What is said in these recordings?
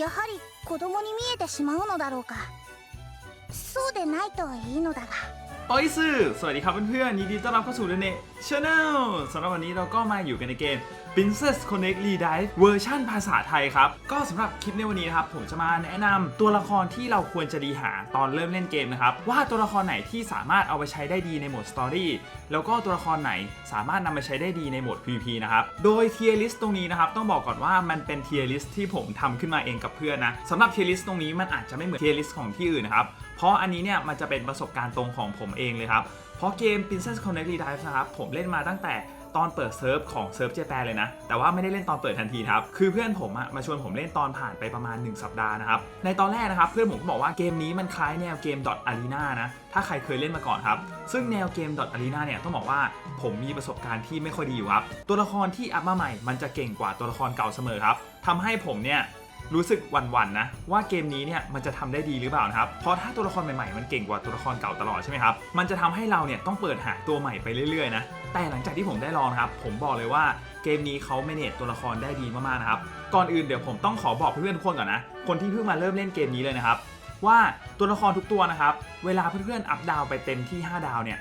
やはり子供に見えてしまうのだろうかそうでないといいのだが โอ้ยสื่อสวัสดีครับเพื่อนๆยินดีต้อนรับเข้าสู่เดนเน่ชาแนลสำหรับวันนี้เราก็มาอยู่กันในเกม Princess Connect Redive เวอร์ชันภาษาไทยครับ ก็สำหรับคลิปในวันนี้นะครับ ผมจะมาแนะนำตัวละครที่เราควรจะดีหาตอนเริ่มเล่นเกมนะครับ ว่าตัวละครไหนที่สามารถเอาไปใช้ได้ดีในโหมดสตอรี่แล้วก็ตัวละครไหนสามารถนำไปใช้ได้ดีในโหมด PVP นะครับ โดย tier list ตรงนี้นะครับ ต้องบอกก่อนว่ามันเป็น tier list ที่ผมทำขึ้นมาเองกับเพื่อนนะสำหรับ tier list ตรงนี้มันอาจจะไม่เหมือน tier list ของที่อื่นนะครับเพราะอันนี้เนี่ยมันจะเป็นประสบการณ์ตรงของผมเองเลยครับเพราะเกม Princess Connect Redive นะครับผมเล่นมาตั้งแต่ ตอนเปิดเซิร์ฟของเซิร์ฟเจแปนเลยนะ แต่ว่าไม่ได้เล่นตอนเปิดทันทีครับ คือเพื่อนผมอะมาชวนผมเล่นตอนผ่านไปประมาณ 1 สัปดาห์นะครับ ในตอนแรกนะครับ เพื่อนผมก็บอกว่าเกมนี้มันคล้ายแนวเกม Dot Arena นะ ถ้าใครเคยเล่นมาก่อนครับ ซึ่งแนวเกม Dot Arena เนี่ยต้องบอกว่าผมมีประสบการณ์ที่ไม่ค่อยดีอยู่ครับ ตัวละครที่อัพมาใหม่มันจะเก่งกว่าตัวละครเก่าเสมอครับทำให้ผมเนี่ย รู้สึกหวั่นๆนะว่าเกมนี้เนี่ยมันจะทำได้ดีหรือเปล่านะครับ เพราะถ้าตัวละครใหม่ๆมันเก่งกว่าตัวละครเก่าตลอดใช่ไหมครับ มันจะทำให้เราเนี่ยต้องเปิดหาตัวใหม่ไปเรื่อยๆนะแต่หลังจากที่ผมได้ลองครับ ผมบอกเลยว่าเกมนี้เขาเมเนจตัวละครได้ดีมากๆนะครับ ก่อนอื่นเดี๋ยวผมต้องขอบอกเพื่อนๆทุกคนก่อนนะ คนที่เพิ่งมาเริ่มเล่นเกมนี้เลยนะครับ ว่าตัวละครทุกตัวนะครับ เวลาเพื่อนๆอัพดาวไปเต็มที่ 5 ดาวเนี่ย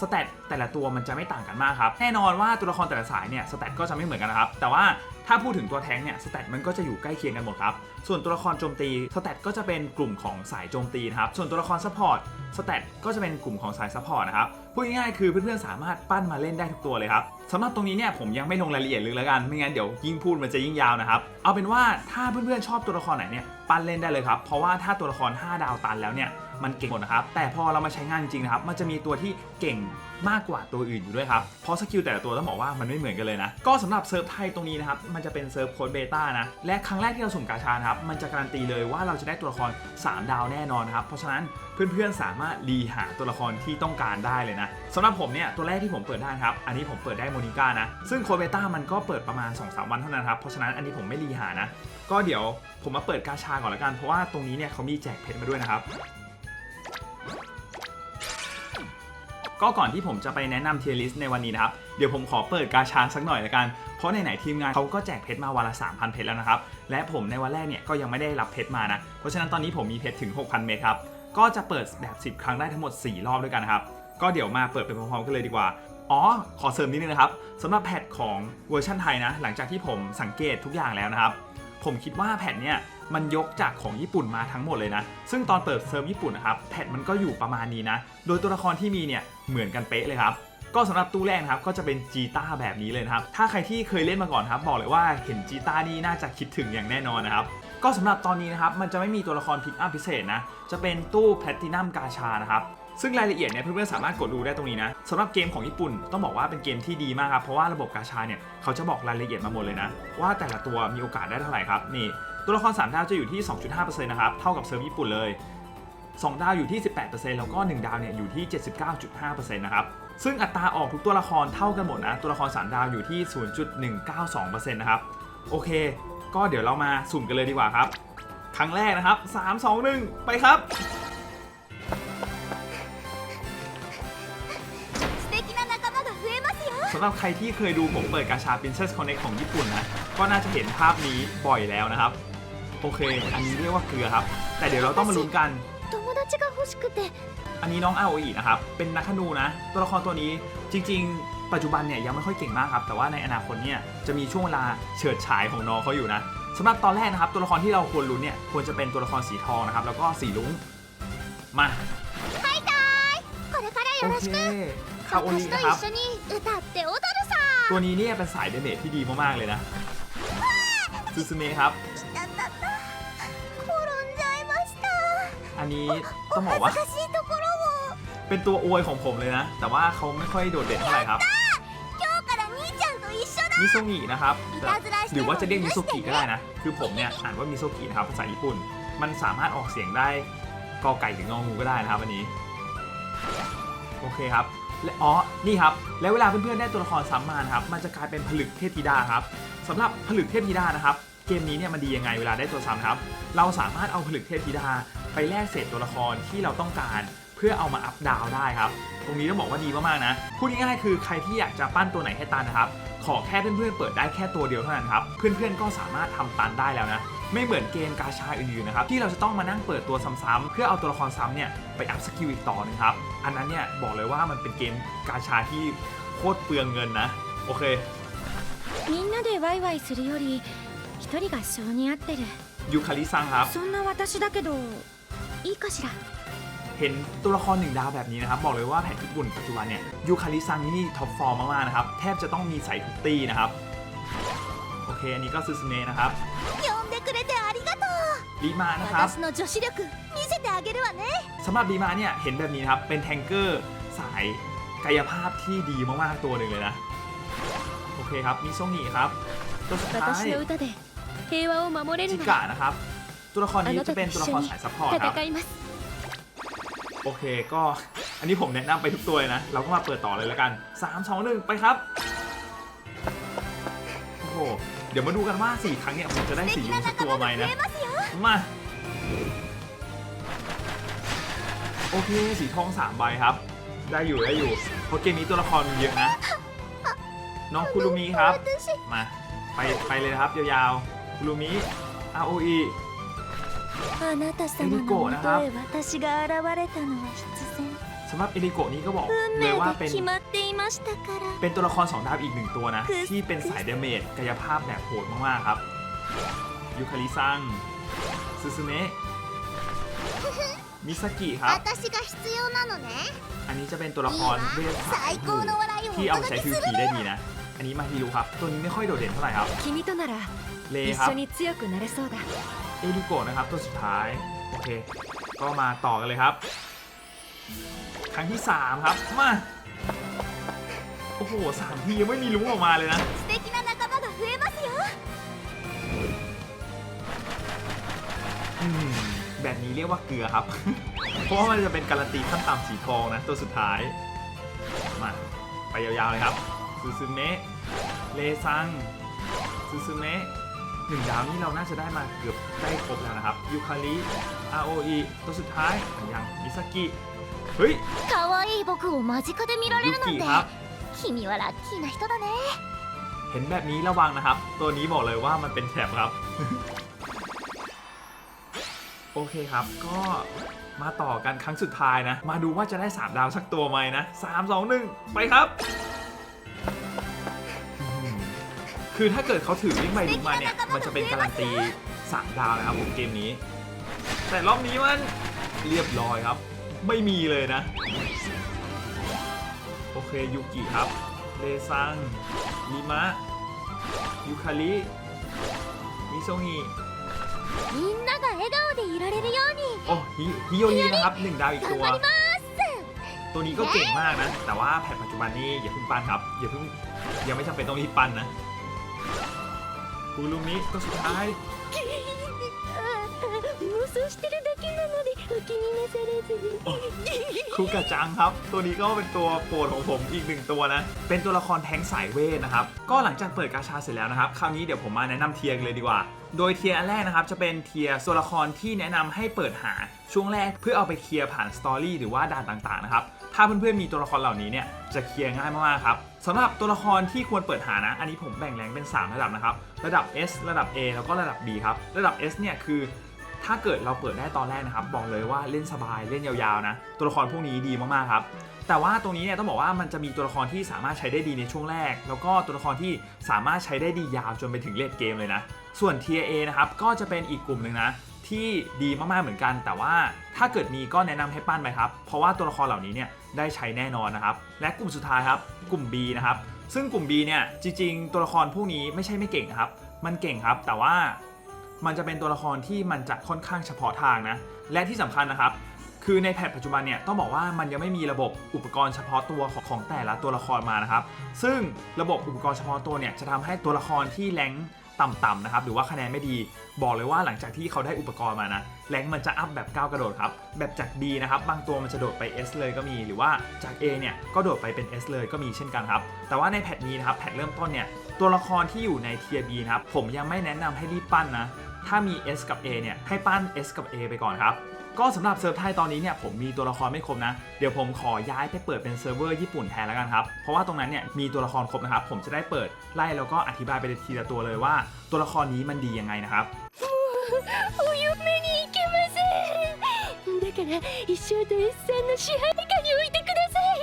สแตทแต่ละตัวมันจะไม่ต่างกันมากครับ แน่นอนว่าตัวละครแต่ละสายเนี่ยสแตทก็จะไม่เหมือนกันนะครับ แต่ว่า ถ้าพูดถึงตัวแท้งเนี่ยสแตทมันก็จะอยู่ใกล้เคียงกันหมดครับ ส่วนตัวละครโจมตีสแตทก็จะเป็นกลุ่มของสายโจมตีนะครับ ส่วนตัวละครซัพพอร์ตสแตทก็จะเป็นกลุ่มของสายซัพพอร์ตนะครับ พูดง่ายๆคือเพื่อนๆสามารถปั้นมาเล่นได้ทุกตัวเลยครับสำหรับตรงนี้เนี่ยผมยังไม่ลงรายละเอียดลึกแล้วกัน ไม่งั้นเดี๋ยวยิ่งพูดมันจะยิ่งยาวนะครับ เอาเป็นว่าถ้าเพื่อนๆชอบตัวละครไหนเนี่ยปั้นเล่นได้เลยครับ เพราะว่าถ้าตัวละคร 5 ดาวตันแล้วเนี่ย มันเก่งหมดนะครับ แต่พอเรามาใช้งานจริงนะครับ มันจะมีตัวที่เก่งมากกว่าตัวอื่นอยู่ด้วยครับ เพราะสกิลแต่ละตัวต้องบอกว่ามันไม่เหมือนกันเลยนะ ก็สำหรับเซิร์ฟไทยตรงนี้นะครับ มันจะเป็นเซิร์ฟโค้ดเบต้านะ และครั้งแรกที่เราสุ่มกาชานะครับ มันจะการันตีเลยว่าเราจะได้ตัวละคร 3 ดาวแน่นอนนะครับ เพราะฉะนั้นเพื่อนๆสามารถรีหาตัวละครที่ต้องการได้เลยนะสำหรับผมเนี่ยตัวแรกที่ผมเปิดได้ครับ อันนี้ผมเปิดได้โมนิก้านะ ซึ่งโค้ดเบต้ามันก็เปิดประมาณ 2-3 วันเท่านั้นครับ เพราะฉะนั้นอันนี้ผมไม่รีหานะ ก็เดี๋ยวผมมาเปิดกาชาก่อนละกัน เพราะว่าตรงนี้เนี่ยเขามีแจกเพชรมาด้วยนะครับ ก็ก่อนที่ผมจะไปแนะนำเทียร์ลิสในวันนี้นะครับ เดี๋ยวผมขอเปิดกาชาสักหน่อยละกัน เพราะไหนๆทีมงานเขาก็แจกเพชรมาวันละ 3,000 เพชรแล้วนะครับ และผมในวันแรกเนี่ยก็ยังไม่ได้รับเพชรมานะ เพราะฉะนั้นตอนนี้ผมมีเพชรถึง 6,000 เม็ดครับ ก็จะเปิดแบบ 10 ครั้งได้ทั้งหมด 4 รอบด้วยกันนะครับ ก็เดี๋ยวมาเปิดไปพร้อมๆกันเลยดีกว่า อ๋อ ขอเสริมนิดนึงนะครับสำหรับแพทของเวอร์ชันไทยนะ หลังจากที่ผมสังเกตทุกอย่างแล้วนะครับ ผมคิดว่าแพทเนี่ย มันยกจากของญี่ปุ่นมาทั้งหมดเลยนะ ซึ่งตอนเปิดเซิร์ฟญี่ปุ่นนะครับแพทมันก็อยู่ประมาณนี้นะ โดยตัวละครที่มีเนี่ยเหมือนกันเป๊ะเลยครับก็สำหรับตู้แรกครับก็จะเป็นจีต้าแบบนี้เลยครับ ถ้าใครที่เคยเล่นมาก่อนครับบอกเลยว่าเห็นจีต้านี่น่าจะคิดถึงอย่างแน่นอนนะครับ ก็สำหรับตอนนี้นะครับมันจะไม่มีตัวละครพิกอัพพิเศษนะ จะเป็นตู้แพลตินัมกาชานะครับ ซึ่งรายละเอียดเนี่ยเพื่อนๆสามารถกดดูได้ตรงนี้นะสำหรับเกมของญี่ปุ่นต้องบอกว่าเป็นเกมที่ดีมากครับเพราะว่าระบบกาชาเนี่ยเขาจะบอกรายละเอียดมาหมดเลยนะ ว่าแต่ละตัวมีโอกาสได้เท่าไหร่ครับนี่ ตัวละคร3ดาวจะอยู่ที่ 2.5%นะครับเท่ากับเซิร์ฟญี่ปุ่นเลย 2 ดาวอยู่ที่ 18%แล้วก็ 1 ดาวเนี่ยอยู่ที่ 79.5%นะครับซึ่งอัตราออกทุกตัวละครเท่ากันหมดนะตัวละคร3ดาวอยู่ที่ 0.192%นะครับโอเค ก็เดี๋ยวเรามาสุ่มกันเลยดีกว่าครับ ครั้งแรกนะครับ 3 2 1 ไปครับสำหรับใครที่เคยดูผมเปิดกาชา Princess Connect ของญี่ปุ่นนะ ก็น่าจะเห็นภาพนี้บ่อยแล้วนะครับ โอเค อันนี้เรียกว่าเกลือครับ แต่เดี๋ยวเราต้องมาลุ้นกัน อันนี้น้องอาโออินะครับ เป็นนักขนูนะ ตัวละครตัวนี้จริง ๆ ปัจจุบันเนี่ยยังไม่ค่อยเก่งมากครับ แต่ว่าในอนาคตเนี่ยจะมีช่วงเวลาเฉิดฉายของน้องเขาอยู่นะสำหรับตอนแรกนะครับตัวละครที่เราควรลุ้นเนี่ยควรจะเป็นตัวละครสีทองนะครับ แล้วก็สีลุ้ง มาโอเคคาโอริครับ ตัวนี้เนี่ยเป็นสายเดเมจที่ดีมากๆเลยนะซูซูเมะครับ อันนี้ต้องบอกว่าเป็นตัวอวยของผมเลยนะ แต่ว่าเขาไม่ค่อยโดดเด่นเท่าไหร่ครับมิโซกินะครับหรือว่าจะเรียกมิโซกิก็ได้นะ คือผมเนี่ยอ่านว่ามิโซกินะครับภาษาญี่ปุ่น มันสามารถออกเสียงได้กอไก่ถึงงองูก็ได้นะครับวันนี้ โอเคครับ และอ๋อ นี่ครับ แล้วเวลาเพื่อนๆได้ตัวละครสามมานะครับ มันจะกลายเป็นผลึกเทพธิดาครับสำหรับผลึกเทพธิดานะครับ เกมนี้เนี่ยมันดียังไงเวลาได้ตัวซ้ำครับ เราสามารถเอาผลึกเทพธิดาไปแลกเศษตัวละครที่เราต้องการ เ พื่อเอามาอัพดาวได้ครับ ตรงนี้ต้องบอกว่าดีมากๆนะ พูดง่ายๆคือใครที่อยากจะปั้นตัวไหนให้ตันนะครับ ขอแค่เพื่อนๆเปิดได้แค่ตัวเดียวเท่านั้นครับ เพื่อนๆก็สามารถทำตันได้แล้วนะ ไม่เหมือนเกมกาชาอื่นๆนะครับ ที่เราจะต้องมานั่งเปิดตัวซ้ำๆเพื่อเอาตัวละครซ้ำเนี่ยไปอัพสกิลอีกต่อหนึงครับ อันนั้นเนี่ยบอกเลยว่ามันเป็นเกมกาชาที่โคตรเปลืองเงินนะ โอเค みんなでワイワイするより 一人が性に合ってる ยูคาริซังครับ そんな私だけどいいかしら เห็นตัวละครหนึ่งดาวแบบนี้นะครับ บอกเลยว่าแผนญี่ปุ่นปัจจุบันเนี่ยยูคาริซังนี่ท็อปฟอร์มมากๆนะครับ แทบจะต้องมีใส่ทุกตีนะครับ โอเค อันนี้ก็ซูซูเนะนะครับ 呼んでくれてありがとう รีมานะครับ 私の女子力見せてあげるわね สำหรับรีมาเนี่ยเห็นแบบนี้นะครับ เป็นแทงเกอร์สายกายภาพที่ดีมากๆตัวหนึ่งเลยนะ โอเคครับมิโซงิครับ ตัวสุดท้าย 私の歌で 平和を守れ จิ るな กะ ら นะครับ ตัวละคร あ นี้ な จะ たと เป็น 一 ตัวละ 緒 คร に สายซัพพอร์ตครับ 戦います โอเคก็อันนี้ผมแนะนำไปทุกตัวเลยนะ เราก็มาเปิดต่อเลยแล้วกัน 3 2 1 ไปครับ โอ้โห เดี๋ยวมาดูกันว่า 4 ครั้งเนี่ยผมจะได้สียูสักตัวไหมนะ มา โอเค สีทอง 3 ใบครับ ได้อยู่ได้อยู่เพราะเกมนี้ตัวละครมีเยอะนะ น้องคุรุมิครับ มา ไปไปเลยนะครับ ยาวๆ คุรุมิ ROE あなた様の元へ私が現れたのは必然 สำหรับเอริโกะนี้ก็บอก 運 เลย 命 ว่าเป็ で น 決まっていましたから เป็นตัวละคร 2 ดาวอีกหนึ่งตัวนะ คือ ที่เป็นสายเดเมจกายภาพแบบโหดมาก ๆ ครับ ยูคาริซังซูซูเนะมิซากิครับ 私が必要なのね อันนี้จะเป็นตัวละครเวทสาย 最高の笑いを ที่ お เอาไป 届 ใช้ け ฟิ す ว る คีได้ดีนะ อันนี้มาฮิวครับ ตัวนี้ไม่ค่อยโดดเด่นเท่าไหร่ครับเลครับเอลิโกะนะครับตัวสุดท้าย โอเค ก็มาต่อกันเลยครับ ครั้งที่ 3 ครับ มา โอ้โหสามทียังไม่มีลุ้งออกมาเลยนะแบบนี้เรียกว่าเกลือครับ เพราะว่ามันจะเป็นการันตีขั้นต่ำสีทองนะ ตัวสุดท้าย มา ไปยาวๆเลยครับซูซูเมะ เลซังซูซูเมะหนึ่งดาวนี้เราน่าจะได้มาเกือบได้ครบแล้วนะครับยูคาริอาโออีตัวสุดท้ายอย่างมิซากิเฮ้ย 可愛い僕を間近で見られ ยู るな กิ んて ครับ 君はラッキーな人だね เห็นแบบนี้ระวังนะครับ ตัวนี้บอกเลยว่ามันเป็นแถบครับ โอเคครับ ก็มาต่อกันครั้งสุดท้ายนะ มาดูว่าจะได้ 3 ดาวสักตัวไหมนะ 3 2 1 ไปครับ คือถ้าเกิดเขาถือวิ่งไปดูมาเนี่ย มันจะเป็นการันตี 3 ดาวนะครับผมเกมนี้ แต่รอบนี้มันเรียบร้อยครับ ไม่มีเลยนะ โอเคยูกิครับ เลซังมิมะ ยูคาริ มิโซงิ みんなが笑顔でいられるように โอ้ฮิฮิโยรินะครับหนึ่งดาวอีก 頑 ตัว 張ります ตัวนี้ก็เก่งมากนะ แต่ว่าแพทปัจจุบันนี้อย่าเพิ่งปั้นครับ อย่าเพิ่งยังไม่จำเป็นต้องรีบปั้นนะ คูลูกนี้ก็สุดท้าย 想してるだけなのでお気になさらずに คูกะจังครับ ตัวนี้ก็เป็นตัวโปรดของผมอีกหนึ่งตัวนะ เป็นตัวละครแท้งสายเวทนะครับ ก็หลังจากเปิดกาชาเสร็จแล้วนะครับ คราวนี้เดี๋ยวผมมาแนะนำเทียร์กันเลยดีกว่า โดยเทียร์อันแรกนะครับ จะเป็นเทียร์ตัวละครที่แนะนำให้เปิดหาช่วงแรกเพื่อเอาไปเคลียร์ผ่านสตอรี่หรือว่าด่านต่างๆนะครับ ถ้าเพื่อนๆมีตัวละครเหล่านี้เนี่ยจะเคลียร์ง่ายมากๆครับสำหรับตัวละครที่ควรเปิดหานะ อันนี้ผมแบ่งแรงเป็น 3 ระดับนะครับ ระดับ S ระดับ A แล้วก็ระดับ B ครับ ระดับ S เนี่ยคือ ถ้าเกิดเราเปิดได้ตอนแรกนะครับ บอกเลยว่าเล่นสบายเล่นยาวๆนะ ตัวละครพวกนี้ดีมากๆครับ แต่ว่าตรงนี้เนี่ยต้องบอกว่ามันจะมีตัวละครที่สามารถใช้ได้ดีในช่วงแรก แล้วก็ตัวละครที่สามารถใช้ได้ดียาวจนไปถึงเลดเกมเลยนะ ส่วน T.A. นะครับก็จะเป็นอีกกลุ่มหนึ่งนะที่ดีมากๆเหมือนกัน แต่ว่าถ้าเกิดมีก็แนะนำให้ปั้นไปครับ เพราะว่าตัวละครเหล่านี้เนี่ยได้ใช้แน่นอนนะครับ และกลุ่มสุดท้ายครับ กลุ่ม B นะครับ ซึ่งกลุ่ม B เนี่ยจริงๆ ตัวละครพวกนี้ไม่ใช่ไม่เก่งครับ มันเก่งครับ แต่ว่า มันจะเป็นตัวละครที่มันจะค่อนข้างเฉพาะทางนะ และที่สำคัญนะครับ คือในแพทปัจจุบันเนี่ยต้องบอกว่ามันยังไม่มีระบบอุปกรณ์เฉพาะตัวของของแต่ละตัวละครมานะครับ ซึ่งระบบอุปกรณ์เฉพาะตัวเนี่ยจะทำให้ตัวละครที่แรงต่ำๆนะครับหรือว่าคะแนนไม่ดี บอกเลยว่าหลังจากที่เขาได้อุปกรณ์มานะแรงมันจะอัพแบบก้าวกระโดดครับ แบบจาก D นะครับบางตัวมันจะโดดไป S เลยก็มี หรือว่าจาก A เนี่ยก็โดดไปเป็น S เลยก็มีเช่นกันครับ แต่ว่าในแพทนี้นะครับแพทเริ่มต้นเนี่ยตัวละครที่อยู่ใน Tier B นะครับผมยังไม่แนะนำให้รีบปั้นนะ ถ้ามี S กับ A เนี่ยให้ปั้น S กับ A ไปก่อนครับ ก็สำหรับเซิร์ฟไทยตอนนี้เนี่ยผมมีตัวละครไม่ครบนะ เดี๋ยวผมขอย้ายไปเปิดเป็นเซิร์ฟเวอร์ญี่ปุ่นแทนแล้วกันครับ เพราะว่าตรงนั้นเนี่ยมีตัวละครครบนะครับ ผมจะได้เปิดไล่แล้วก็อธิบายไปทีละตัวเลยว่า ตัวละครนี้มันดียังไงนะครับ お嫁に行けませんだから一生と S さんの支配下に置いてください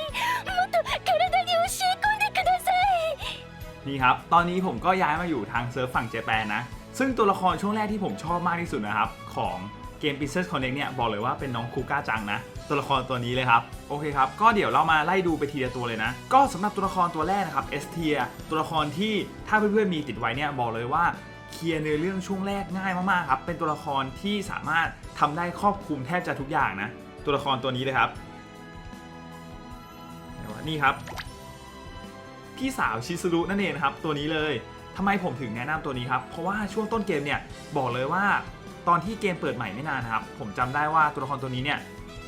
もっと体に教え込んでください นี่ครับ ตอนนี้ผมก็ย้ายมาอยู่ทางเซิร์ฟฝั่งเจแปนนะ ซึ่งตัวละครช่วงแรกที่ผมชอบมากที่สุดนะครับ ของเกม Princess Connect เนี่ยบอกเลยว่าเป็นน้องคูก้าจังนะ ตัวละครตัวนี้เลยครับ โอเคครับ ก็เดี๋ยวเรามาไล่ดูไปทีละตัวเลยนะ ก็สำหรับตัวละครตัวแรกนะครับ S tier ตัวละครที่ถ้าเพื่อนๆมีติดไว้เนี่ยบอกเลยว่าเคลียร์เนื้อเรื่องช่วงแรกง่ายมากๆครับเป็นตัวละครที่สามารถทำได้ครอบคลุมแทบจะทุกอย่างนะ ตัวละครตัวนี้เลยครับนี่ครับพี่สาวชิซุรุนั่นเองนะครับตัวนี้เลย ทำไมผมถึงแนะนำตัวนี้ครับ เพราะว่าช่วงต้นเกมเนี่ยบอกเลยว่า ตอนที่เกมเปิดใหม่ไม่นานนะครับ ผมจำได้ว่าตัวละครตัวนี้เนี่ย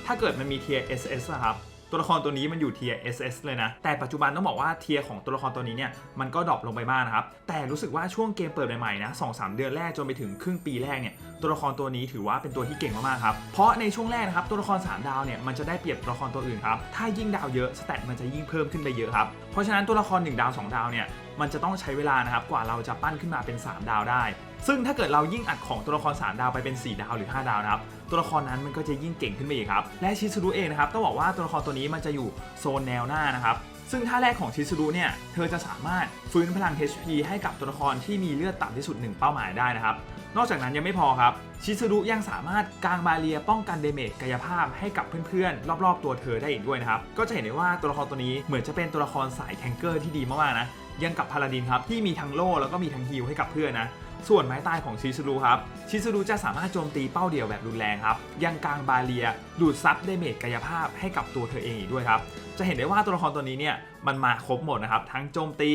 ถ้าเกิดมันมีเทีย SS นะครับ ตัวละครตัวนี้มันอยู่เทีย SS เลยนะ แต่ปัจจุบันต้องบอกว่าเทียของตัวละครตัวนี้เนี่ยมันก็ดรอปลงไปบ้างนะครับ แต่รู้สึกว่าช่วงเกมเปิดใหม่ๆนะสองสามเดือนแรกจนไปถึงครึ่งปีแรกเนี่ยตัวละครตัวนี้ถือว่าเป็นตัวที่เก่งมากๆครับ เพราะในช่วงแรกนะครับตัวละคร3ดาวเนี่ยมันจะได้เปรียบตัวละครตัวอื่นครับ ถ้ายิ่งดาวเยอะสเตตมันจะยิ่งเพิ่มขึ้นไปเยอะครับ เพราะฉะนั้นตัวละคร 1 ดาว 2 ดาวเนี่ยมันจะต้องใช้เวลานะครับกว่าเราจะปั้นขึ้นมาเป็น 3 ดาวได้ ซึ่งถ้าเกิดเรายิ่งอัดของตัวละคร 3 ดาวไปเป็น 4 ดาวหรือ 5 ดาวนะครับ ตัวละครนั้นมันก็จะยิ่งเก่งขึ้นไปอีกครับ และชิซุรุเองนะครับต้องบอกว่าตัวละครตัวนี้มันจะอยู่โซนแนวหน้านะครับซึ่งท่าแรกของชิซุรุเนี่ยเธอจะสามารถฟื้นพลัง HP ให้กับตัวละครที่มีเลือดต่ำที่สุด 1 เป้าหมายได้นะครับ นอกจากนั้นยังไม่พอครับ ชิซุรุยังสามารถกางบาเรียป้องกันเดเมจกายภาพให้กับเพื่อนๆ รอบๆ ตัวเธอได้อีกด้วยนะครับ ก็จะเห็นได้ว่าตัวละครตัวนี้เหมือนจะเป็นตัวละครสายแทงเกอร์ที่ดีมากๆนะยังกับพาลาดินครับที่มีทั้งโล่แล้วก็มีทั้งฮีลให้กับเพื่อนนะ ส่วนไม้ตายของชิซุรุครับ ชิซุรุจะสามารถโจมตีเป้าเดียวแบบรุนแรงครับ ยังกลางบาเรีย ดูดซับเดเมจกายภาพให้กับตัวเธอเองอีกด้วยครับ จะเห็นได้ว่าตัวละครตัวนี้เนี่ยมันมาครบหมดนะครับ ทั้งโจมตี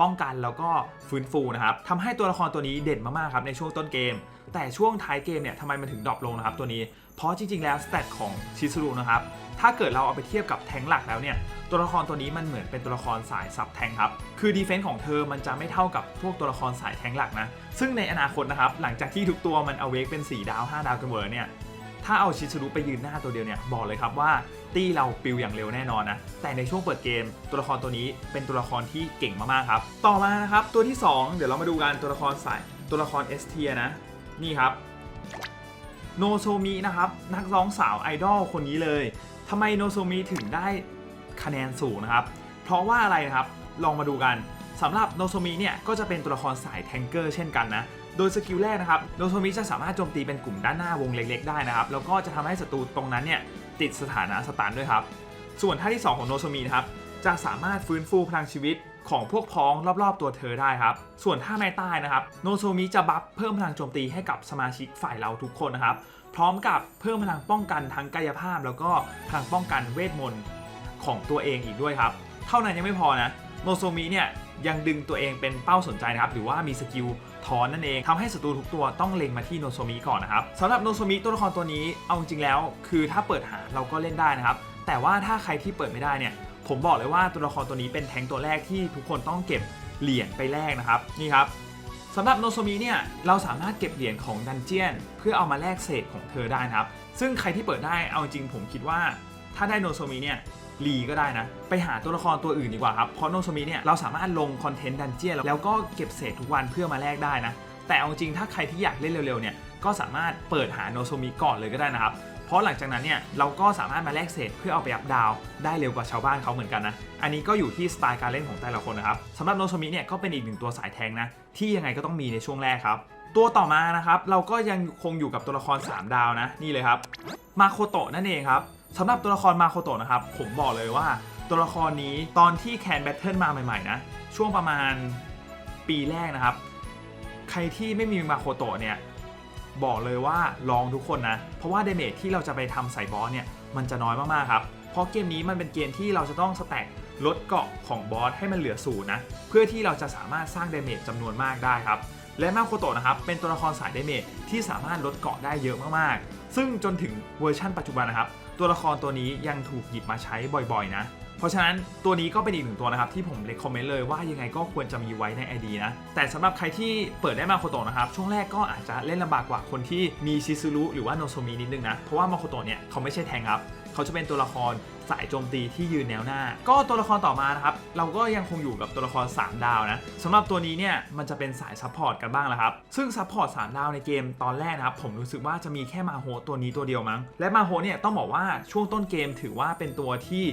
ป้องกันแล้วก็ฟื้นฟูนะครับทำให้ตัวละครตัวนี้เด่นมากๆครับในช่วงต้นเกม แต่ช่วงท้ายเกมเนี่ยทำไมมันถึงดรอปลงนะครับตัวนี้ เพราะจริงๆแล้วสเตตของชิซุรุนะครับ ถ้าเกิดเราเอาไปเทียบกับแทงหลักแล้วเนี่ย ตัวละครตัวนี้มันเหมือนเป็นตัวละครสายซับแทงครับ คือดีเฟนส์ของเธอมันจะไม่เท่ากับพวกตัวละครสายแทงหลักนะ ซึ่งในอนาคตนะครับ หลังจากที่ทุกตัวมันเอาเวกเป็น 4 ดาว 5 ดาวกันหมดแล้วเนี่ย ถ้าเอาชิซุรุไปยืนหน้าตัวเดียวเนี่ย บอกเลยครับว่าตีเราปิวอย่างเร็วแน่นอนนะ แต่ในช่วงเปิดเกมตัวละครตัวนี้เป็นตัวละครที่เก่งมากๆครับ ต่อมานะครับตัวที่ 2 เดี๋ยวเรามาดูกันตัวละครสายตัวละคร S tier นะ นี่ครับโนโซมินะครับนักร้องสาวไอดอลคนนี้เลยทำไมโนโซมิถึงได้ คะแนนสูงนะครับ เพราะว่าอะไรนะครับ ลองมาดูกันสำหรับโนโซมิเนี่ยก็จะเป็นตัวละครสายแทงเกอร์เช่นกันนะ โดยสกิลแรกนะครับโนโซมิจะสามารถโจมตีเป็นกลุ่มด้านหน้าวงเล็กๆได้นะครับ แล้วก็จะทำให้ศัตรูตรงนั้นเนี่ยติดสถานะสตันด้วยครับ ส่วนท่าที่ 2 ของโนโซมินะครับจะสามารถฟื้นฟูพลังชีวิตของพวกพ้องรอบๆตัวเธอได้ครับ ส่วนท่าไม้ใต้นะครับ โนโซมิจะบัฟเพิ่มพลังโจมตีให้กับสมาชิกฝ่ายเราทุกคนนะครับ พร้อมกับเพิ่มพลังป้องกันทั้งกายภาพ แล้วก็พลังป้องกันเวทมนต์ ของตัวเองอีกด้วยครับ เท่านั้นยังไม่พอนะโนโซมิเนี่ยยังดึงตัวเองเป็นเป้าสนใจนะครับ หรือว่ามีสกิลทอนนั่นเองทำให้ศัตรูทุกตัวต้องเล็งมาที่โนโซมิก่อนนะครับสำหรับโนโซมิตัวละครตัวนี้เอาจริงแล้ว คือถ้าเปิดหาเราก็เล่นได้นะครับ แต่ว่าถ้าใครที่เปิดไม่ได้เนี่ย ผมบอกเลยว่าตัวละครตัวนี้เป็นแทงตัวแรกที่ทุกคนต้องเก็บเหรียญไปแลกนะครับนี่ครับสำหรับโนโซมิเนี่ยเราสามารถเก็บเหรียญของดันเจียน เพื่อเอามาแลกเศษของเธอได้นะครับ ซึ่งใครที่เปิดได้เอาจริงผมคิดว่า ถ้าได้โนโซมิเนี่ย รีก็ได้นะ ไปหาตัวละครตัวอื่นดีกว่าครับ เพราะโนโซมิเนี่ยเราสามารถลงคอนเทนต์ดันเจี้ยนแล้วก็เก็บเศษทุกวันเพื่อมาแลกได้นะ แต่เอาจริงถ้าใครที่อยากเล่นเร็วๆเนี่ยก็สามารถเปิดหาโนโซมิก่อนเลยก็ได้นะครับ เพราะหลังจากนั้นเนี่ยเราก็สามารถมาแลกเศษเพื่อเอาไปอัพดาวได้เร็วกว่าชาวบ้านเขาเหมือนกันนะ อันนี้ก็อยู่ที่สไตล์การเล่นของแต่ละคนนะครับสำหรับโนโซมิเนี่ยก็เป็นอีกหนึ่งตัวสายแทงนะที่ยังไงก็ต้องมีในช่วงแรกครับตัวต่อมานะครับเราก็ยังคงอยู่กับตัวละคร 3 ดาวนะนี่เลยครับมาโคโตะนั่นเองครับ สำหรับตัวละครมาโคโตะนะครับ ผมบอกเลยว่าตัวละครนี้ตอนที่แคนแบทเทิลมาใหม่ๆนะ ช่วงประมาณปีแรกนะครับ ใครที่ไม่มีมาโคโตะเนี่ยบอกเลยว่าลองทุกคนนะ เพราะว่าเดเมจที่เราจะไปทำใส่บอสเนี่ยมันจะน้อยมากๆครับ เพราะเกมนี้มันเป็นเกมที่เราจะต้องสแต็กลดเกาะของบอสให้มันเหลือศูนย์นะ เพื่อที่เราจะสามารถสร้างเดเมจจำนวนมากได้ครับ และมาโคโตะนะครับ เป็นตัวละครสายเดเมจที่สามารถลดเกาะได้เยอะมากๆ ซึ่งจนถึงเวอร์ชั่นปัจจุบันนะครับ ตัวละครตัวนี้ยังถูกหยิบมาใช้บ่อยๆ นะ เพราะฉะนั้นตัวนี้ก็เป็นอีกหนึ่งตัวนะครับ ที่ผมเลคคอมเมนต์เลยว่ายังไงก็ควรจะมีไว้ใน ID นะ แต่สำหรับใครที่เปิดได้มาโคโตะนะครับ ช่วงแรกก็อาจจะเล่นลำบากกว่าคนที่มีชิซูรุหรือว่าโนโซมินิดนึงนะ เพราะว่ามาโคโตะเนี่ยเขาไม่ใช่แทงครับ เขาจะเป็นตัวละครสายโจมตีที่ยืนแนวหน้า ก็ตัวละครต่อมานะครับ เราก็ยังคงอยู่กับตัวละคร 3 ดาวนะสำหรับตัวนี้เนี่ยมันจะเป็นสายซัพพอร์ตกันบ้างแล้วครับ ซึ่งซัพพอร์ต3ดาวในเกมตอนแรกนะครับ ผมรู้สึกว่าจะมีแค่มาโฮตัวนี้ตัวเดียวมั้ง และมาโฮเนี่ยต้องบอกว่าช่วงต้นเกมถือว่าเป็นตัวที่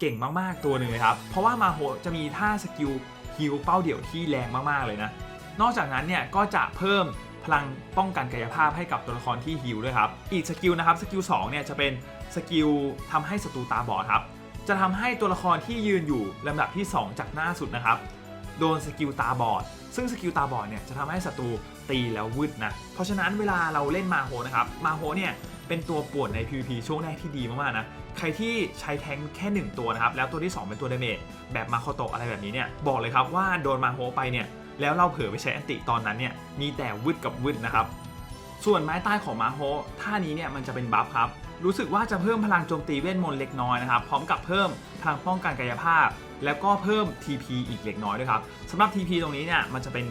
เก่งมากๆตัวหนึ่งเลยครับ เพราะว่ามาโฮจะมีท่าสกิลฮิลเป้าเดี่ยวที่แรงมากๆเลยนะ นอกจากนั้นเนี่ยก็จะเพิ่ม พลังป้องกันกายภาพให้กับตัวละครที่ฮิลด้วยครับ อีกสกิลนะครับสกิล2เนี่ยจะเป็นสกิลทำให้ศัตรูตาบอดครับ จะทำให้ตัวละครที่ยืนอยู่ลำดับที่ 2 จากหน้าสุดนะครับ โดนสกิลตาบอด ซึ่งสกิลตาบอดเนี่ยจะทำให้ศัตรูตีแล้ววืดนะ เพราะฉะนั้นเวลาเราเล่นมาโฮนะครับ มาโฮเนี่ยเป็นตัวปวนใน PVP ช่วงแรกที่ดีมากๆนะ ใครที่ใช้แทงค์แค่ 1 ตัวนะครับ แล้วตัวที่ 2 เป็นตัวเดเมจแบบมาโคโตะอะไรแบบนี้เนี่ย บอกเลยครับว่าโดนมาโฮไปเนี่ย แล้วเราเผลอไปใช้อันติตอนนั้นเนี่ยมีแต่วืดกับวืดนะครับ ส่วนไม้ใต้ของมาโฮท่านี้เนี่ยมันจะเป็นบัฟครับ รู้สึกว่าจะเพิ่มพลังโจมตีเวทมนต์เล็กน้อยนะครับพร้อมกับเพิ่มพลังป้องกันกายภาพ แล้วก็เพิ่ม TP อีกเล็กน้อยด้วยครับสำหรับ TP ตรงนี้เนี่ยมันจะเป็น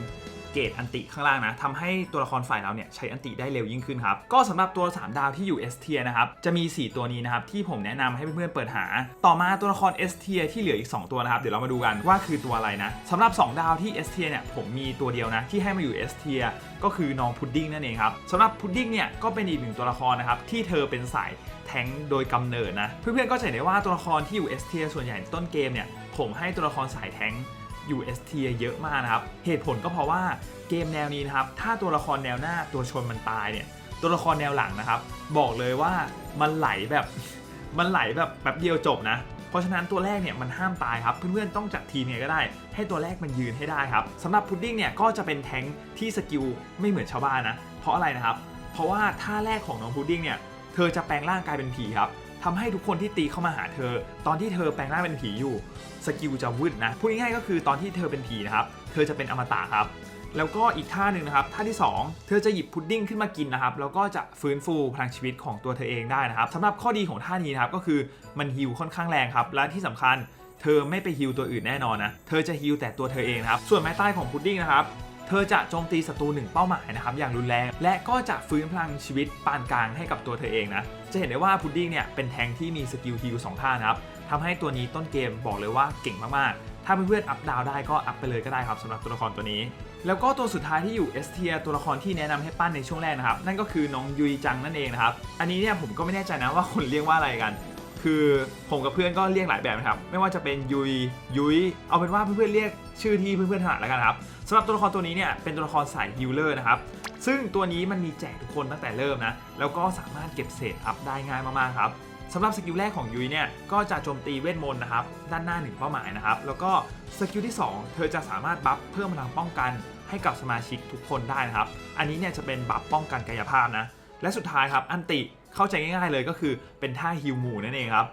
เกรดอันติข้างล่างนะทำให้ตัวละครฝ่ายเราเนี่ยใช้อันติได้เร็วยิ่งขึ้นครับ ก็สำหรับตัว 3 ดาวที่อยู่ S tier นะครับ จะมี 4 ตัวนี้นะครับ ที่ผมแนะนำให้เพื่อนๆเปิดหา ต่อมาตัวละคร S tier ที่เหลืออีก 2 ตัวนะครับ เดี๋ยวเรามาดูกันว่าคือตัวอะไรนะสำหรับ 2 ดาวที่ S tier เนี่ยผมมีตัวเดียวนะที่ให้มาอยู่ S tier ก็คือน้องพุดดิ้งนั่นเองครับสำหรับพุดดิ้งเนี่ยก็เป็นอีกหนึ่งตัวละครนะครับที่เธอเป็นสายแทงโดยกำเนิดนะเพื่อนๆก็จะเห็นได้ว่าตัวละครที่อยู่ S tier ส่วนใหญ่ต้นเกมเนี่ยผมให้ตัวละครสายแทง ค์อยู่ S tier เยอะมากนะครับ เหตุผลก็เพราะว่าเกมแนวนี้นะครับ ถ้าตัวละครแนวหน้าตัวชนมันตายเนี่ย ตัวละครแนวหลังนะครับ บอกเลยว่ามันไหลแบบมันไหลแบบแบบเดียวจบนะ เพราะฉะนั้นตัวแรกเนี่ยมันห้ามตายครับ เพื่อนๆต้องจัดทีมไงก็ได้ ให้ตัวแรกมันยืนให้ได้ครับสำหรับพุดดิ้งเนี่ยก็จะเป็นแทงที่สกิลไม่เหมือนชาวบ้านนะ เพราะอะไรนะครับ เพราะว่าท่าแรกของน้องพุดดิ้งเนี่ยเธอจะแปลงร่างกายเป็นผีครับ ทำให้ทุกคนที่ตีเข้ามาหาเธอ ตอนที่เธอแปลงร่างเป็นผีอยู่สกิลจะวืดนะพูดง่ายๆก็คือตอนที่เธอเป็นผีนะครับเธอจะเป็นอมตะครับแล้วก็อีกท่าหนึ่งนะครับท่าที่ 2 เธอจะหยิบพุดดิ้งขึ้นมากินนะครับแล้วก็จะฟื้นฟูพลังชีวิตของตัวเธอเองได้นะครับสำหรับข้อดีของท่านี้นะครับก็คือมันฮิลค่อนข้างแรงครับและที่สำคัญ เธอไม่ไปฮิลตัวอื่นแน่นอนนะเธอจะฮิลแต่ตัวเธอเองครับส่วนไม้ใต้ของพุดดิ้งนะครับ เธอจะโจมตีศัตรูหนึ่งเป้าหมายนะครับอย่างรุนแรง และก็จะฟื้นพลังชีวิตปานกลางให้กับตัวเธอเองนะจะเห็นได้ว่าพุดดิ้งเนี่ยเป็นแทงที่มีสกิลฮิลสองท่านะครับทำให้ตัวนี้ต้นเกมบอกเลยว่าเก่งมากๆ ถ้าเพื่อนๆอัพดาวได้ก็อัพไปเลยก็ได้ครับสำหรับตัวละครตัวนี้ แล้วก็ตัวสุดท้ายที่อยู่ S tier ตัวละครที่แนะนำให้ปั้นในช่วงแรกนะครับ นั่นก็คือน้องยุยจังนั่นเองนะครับ อันนี้เนี่ยผมก็ไม่แน่ใจนะว่าคนเรียกว่าอะไรกัน คือผมกับเพื่อนก็เรียกหลายแบบนะครับ ไม่ว่าจะเป็นยุยยุยเอาเป็นว่าเพื่อนๆเรียก ชื่อที่เพื่อนๆถนัดแล้วกันครับสำหรับตัวละครตัวนี้เนี่ยเป็นตัวละครสายฮิลเลอร์นะครับซึ่งตัวนี้มันมีแจกทุกคนตั้งแต่เริ่มนะแล้วก็สามารถเก็บเศษอัพได้ง่ายมากๆครับสำหรับสกิลแรกของยุยเนี่ยก็จะโจมตีเวทมนต์นะครับด้านหน้าหนึ่งเป้าหมายนะครับแล้วก็สกิลที่ 2 เธอจะสามารถบัฟเพิ่มพลังป้องกันให้กับสมาชิกทุกคนได้นะครับ อันนี้เนี่ยจะเป็นบัฟป้องกันกายภาพนะและสุดท้ายครับอันติเข้าใจง่ายๆเลยก็คือเป็นท่าฮิลหมู่นั่นเองครับ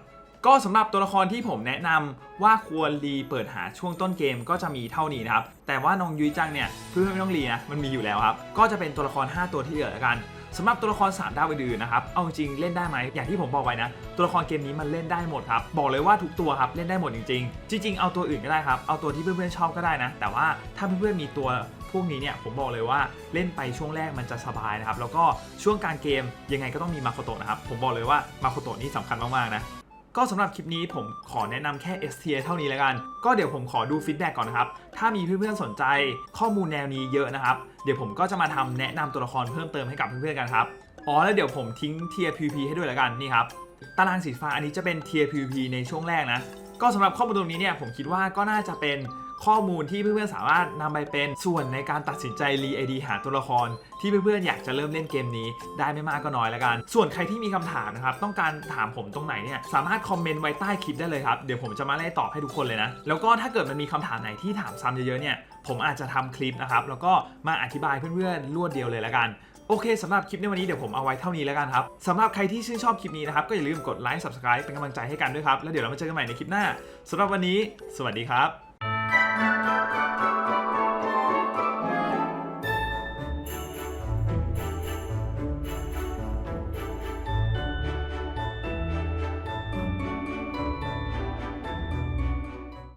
ก็สำหรับตัวละครที่ผมแนะนำว่าควรรีเปิดหาช่วงต้นเกมก็จะมีเท่านี้นะครับ แต่ว่าน้องยุ้ยจังเนี่ยเพื่อนไม่ต้องรีนะมันมีอยู่แล้วครับ ก็จะเป็นตัวละคร 5 ตัวที่เหลือแล้วกันสำหรับตัวละคร 3 ดาวอื่นๆนะครับ เอาจริงเล่นได้ไหมอย่างที่ผมบอกไว้นะ ตัวละครเกมนี้มันเล่นได้หมดครับ บอกเลยว่าทุกตัวครับเล่นได้หมดจริง ๆ จริง ๆ เอาตัวอื่นก็ได้ครับ เอาตัวที่เพื่อนๆชอบก็ได้นะ แต่ว่าถ้าเพื่อนๆมีตัวพวกนี้เนี่ยผมบอกเลยว่าเล่นไปช่วงแรกมันจะสบายนะครับ แล้วก็ช่วงการเกมยังไงก็ต้องมีมาโคโตะนะครับ ผมบอกเลยว่ามาโคโตะนี่สำคัญมากๆนะ ก็สำหรับคลิปนี้ผมขอแนะนำแค่ STA เท่านี้แล้วกัน ก็เดี๋ยวผมขอดูฟีดแบ็กก่อนนะครับ ถ้ามีเพื่อนๆสนใจข้อมูลแนวนี้เยอะนะครับ เดี๋ยวผมก็จะมาทำแนะนำตัวละครเพิ่มเติมให้กับเพื่อนๆกันครับ อ๋อแล้วเดี๋ยวผมทิ้งเทียร์ PVP ให้ด้วยแล้วกันนี่ครับ ตารางสีฟ้าอันนี้จะเป็นเทียร์ PVP ในช่วงแรกนะ ก็สำหรับข้อมูลตรงนี้เนี่ยผมคิดว่าก็น่าจะเป็น ข้อมูลที่เพื่อนๆสามารถนำไปเป็นส่วนในการตัดสินใจรีไอดีหาตัวละคร ที่เพื่อนๆอยากจะเริ่มเล่นเกมนี้ได้ไม่มากก็น้อยแล้วกัน ส่วนใครที่มีคำถามนะครับต้องการถามผมตรงไหนเนี่ยสามารถคอมเมนต์ไว้ใต้คลิปได้เลยครับเดี๋ยวผมจะมาไล่ตอบให้ทุกคนเลยนะแล้วก็ถ้าเกิดมันมีคำถามไหนที่ถามซ้ำเยอะๆเนี่ยผมอาจจะทำคลิปนะครับแล้วก็มาอธิบายเพื่อนๆรวดเดียวเลยแล้วกันโอเคสำหรับคลิปในวันนี้เดี๋ยวผมเอาไว้เท่านี้แล้วกันครับสำหรับใครที่ชื่นชอบคลิปนี้นะครับ ก็อย่าลืมกดไลค์ subscribe เป็นกำลังใจให้กันด้วยครับ แล้วเดี๋ยวเรามาเจอกันใหม่ในคลิปหน้าสำหรับวันนี้ สวัสดีครับ thank you